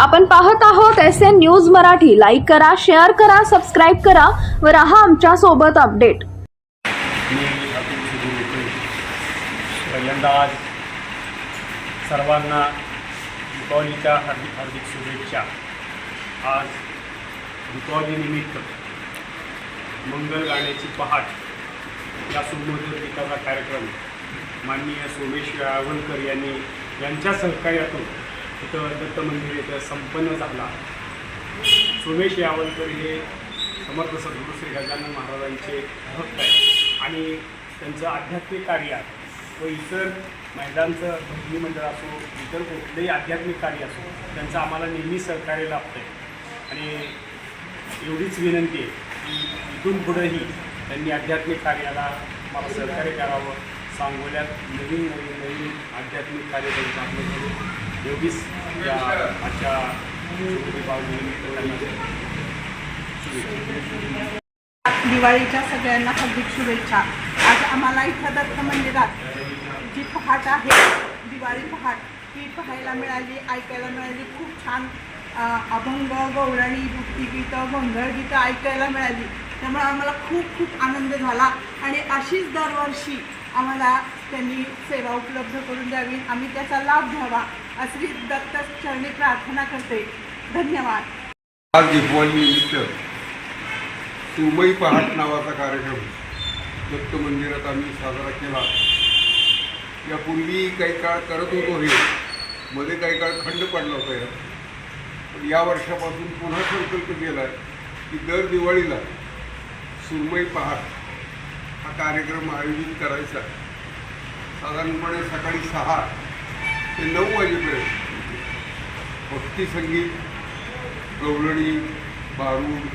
आपण पाहत आहोत S N news Marathi. Like करा शेअर करा सबस्क्राईब करा व राहा आमच्यासोबत अपडेट मी अतुल सुधीर पहिल्यांदा आज सर्वांना दीपावलीच्या हार्दिक हार्दिक शुभेच्छा. आज दीपावलीनिमित्त मंगल गाण्याची पहाट या सुमधुर गीताचा कार्यक्रम माननीय सोमेश यावलकर यांनी यांच्या सहकार्यातून इथं दत्त मंदिर इथं संपन्न झाला. सोमेश यावलकर हे समर्थ सद्गुरू श्री गजानन महाराजांचे भक्त आहेत. आणि त्यांचं आध्यात्मिक कार्य व इतर महिलांचं भजनी मंडळ असो इतर कुठलंही आध्यात्मिक कार्य असो त्यांचं आम्हाला नेहमी सहकार्य लाभतं आहे आणि एवढीच विनंती आहे की इथून पुढंही त्यांनी आध्यात्मिक कार्याला मला सहकार्य करावं. सांगोल्यात नवीन नवीन नवीन आध्यात्मिक कार्य त्यांचं आपलं करू या आजच्या दिवाळीच्या सगळ्यांना हार्दिक शुभेच्छा. आज आम्हाला इथं दत्त मंदिरात जी पहाट आहे दिवाळी पहाट ती पाहायला मिळाली ऐकायला मिळाली. खूप छान अभंग गौरणी भक्तिगीतं गोंधळगीतं ऐकायला मिळाली. त्यामुळे आम्हाला खूप खूप आनंद झाला आणि अशीच दरवर्षी आम्हाला त्यांनी सेवा उपलब्ध करून द्यावी. आम्ही त्याचा लाभ घ्यावा. अशी दत्त चरणी प्रार्थना करते. धन्यवाद. आज दीपावलीनिमित्त सुमई पहाट नावाचा कार्यक्रम दत्त मंदिरात आम्ही साजरा केला. यापूर्वी काही काळ करत होतो हे. मध्ये काही काळ खंड पडला होता यात. पण या वर्षापासून पुन्हा संकल्प केला आहे की दर दिवाळीला सुरमई पहाट हा कार्यक्रम आयोजित करायचा. साधारणपणे सकाळी सहा ते नऊ वाजेपर्यंत. भक्तिसंगीत गवळणी बारूड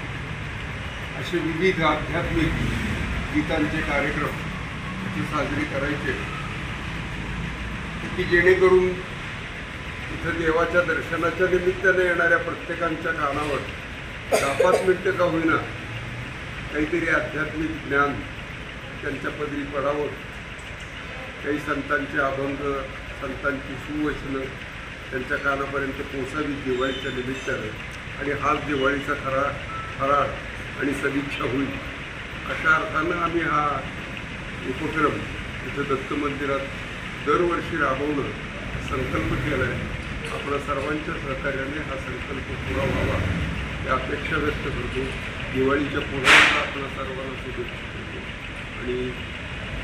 असे विविध आध्यात्मिक गीतांचे कार्यक्रम इथे साजरे करायचे. की जेणेकरून इथं देवाच्या दर्शनाच्या निमित्ताने येणाऱ्या प्रत्येकांच्या कानावर दहा पाच मिनटं का होईना काहीतरी आध्यात्मिक ज्ञान त्यांच्या पदरी पडावं. काही संतांचे अभंग संतांची सुवचनं त्यांच्या कानापर्यंत पोचावी दिवाळीच्या निमित्तानं. आणि हाच दिवाळीचा खरा फराळ आणि सदिच्छा होईल. अशा अर्थानं आम्ही हा उपक्रम इथं दत्त मंदिरात दरवर्षी राबवणं संकल्प केला आहे आपल्या सर्वांच्या सहकार्याने हा संकल्प पुरा व्हावा. ही अपेक्षा व्यक्त करतो. दिवाळीच्या पुन्हा आपल्या सर्वांना शुभेच्छा देतो. आणि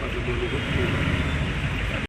माझं मनोगत